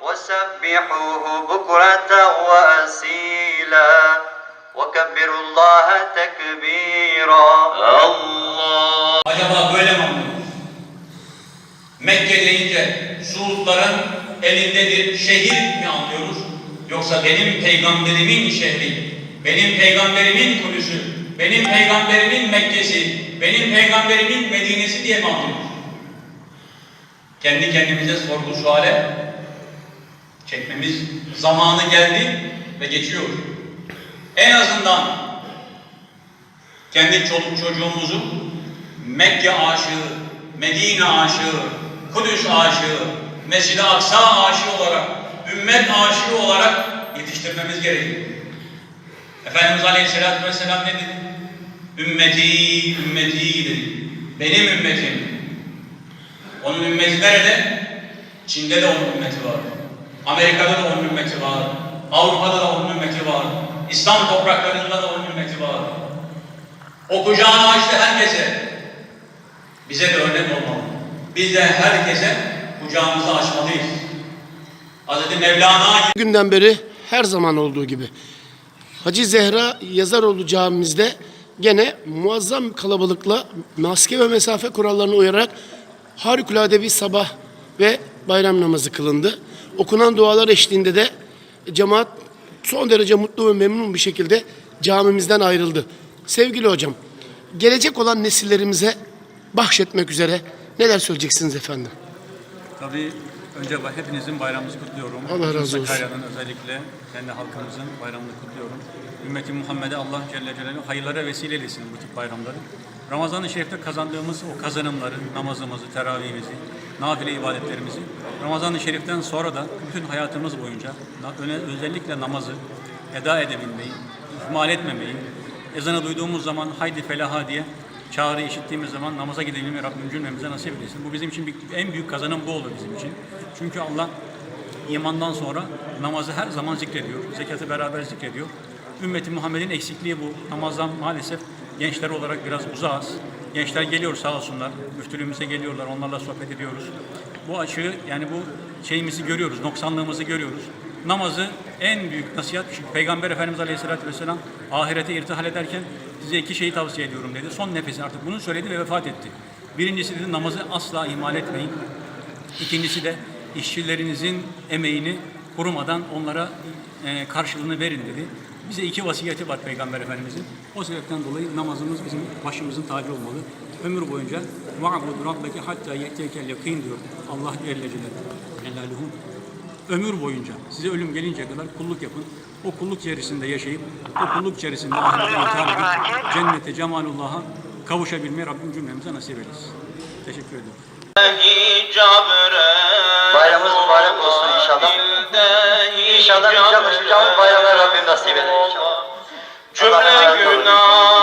وسبحوه بكرة وأسيلا وكبروا الله تكبيرا. الله Acaba böyle mi anlıyoruz? Mekke deyince Suudların elindedir şehir mi anlıyoruz? Yoksa benim peygamberimin şehri, benim peygamberimin Kudüs'ü, benim peygamberimin Mekke'si, benim peygamberimin Medine'si diye mi anlıyoruz? Kendi kendimize sorgu suale çekmemiz zamanı geldi ve geçiyor. En azından kendi çoluk çocuğumuzu Mekke aşığı, Medine aşığı, Kudüs aşığı, Mescid-i Aksa aşığı olarak, ümmet aşığı olarak yetiştirmemiz gerekiyor. Efendimiz Aleyhisselatü Vesselam ne dedi? Ümmeti, ümmeti dedi. Benim ümmetim. Onun ümmeti nerede? Çin'de de onun ümmeti var. Amerika'da da onun ümmeti var. Avrupa'da da onun ümmeti var. İslam topraklarında da onun ümmeti var. O kucağını açtı herkese. Bize de örnek olmalı. Biz de herkese kucağımızı açmalıyız. Hazreti Mevlana günden beri her zaman olduğu gibi Hacı Zehra Yazaroğlu camimizde gene muazzam kalabalıkla maske ve mesafe kurallarına uyarak harikulade bir sabah ve bayram namazı kılındı. Okunan dualar eşliğinde de cemaat son derece mutlu ve memnun bir şekilde camimizden ayrıldı. Sevgili hocam, gelecek olan nesillerimize bahşetmek üzere neler söyleyeceksiniz efendim? Tabii önce hepinizin bayramınızı kutluyorum. Allah razı olsun. Sakarya'nın özellikle kendi halkımızın bayramını kutluyorum. Ümmeti Muhammed'e Allah Celle Celaluhu hayırlara vesile eylesin bu tip bayramları. Ramazan-ı Şerif'te kazandığımız o kazanımları, namazımızı, teravihimizi, nafile ibadetlerimizi Ramazan-ı Şerif'ten sonra da bütün hayatımız boyunca özellikle namazı eda edebilmeyi, ihmal etmemeyi, ezanı duyduğumuz zaman haydi felaha diye çağrı işittiğimiz zaman namaza gidebilmeyi Rabbim cümlemize nasip eylesin. Bu bizim için en büyük kazanım bu olur bizim için. Çünkü Allah imandan sonra namazı her zaman zikrediyor. Zekatı beraber zikrediyor. Ümmeti Muhammed'in eksikliği bu. Namazdan maalesef gençler olarak biraz uzağız. Gençler geliyor sağ olsunlar. Müftülüğümüze geliyorlar. Onlarla sohbet ediyoruz. Bu açığı yani bu şeyimizi görüyoruz. Noksanlığımızı görüyoruz. Namazı en büyük nasihat. Çünkü Peygamber Efendimiz Aleyhisselatü Vesselam ahirete irtihal ederken size iki şeyi tavsiye ediyorum dedi. Son nefesi artık bunu söyledi ve vefat etti. Birincisi dedi namazı asla ihmal etmeyin. İkincisi de işçilerinizin emeğini kurumadan onlara e, karşılığını verin dedi. Bize iki vasiyeti var Peygamber Efendimizin. O sebepten dolayı namazımız bizim başımızın tacı olmalı. Ömür boyunca وَعْبُدْ رَبَّكَ hatta يَتَيْكَ الْيَقِينَ diyor Allah Celle Celaluhu. Ömür boyunca size ölüm gelinceye kadar kulluk yapın. O kulluk içerisinde yaşayıp, o kulluk içerisinde ahirete edip, cennete, cemalullah'a kavuşabilmeyi Rabbim cümlemize nasip eylesin. Teşekkür ediyorum. Bayramımız mübarek olsun inşallah. İnşallah bize koşacağımız bayramlar Rabbim nasip eder inşallah. Cümle günah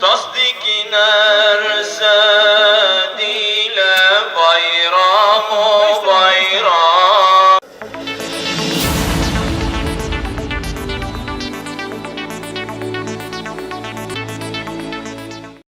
tasdik inersen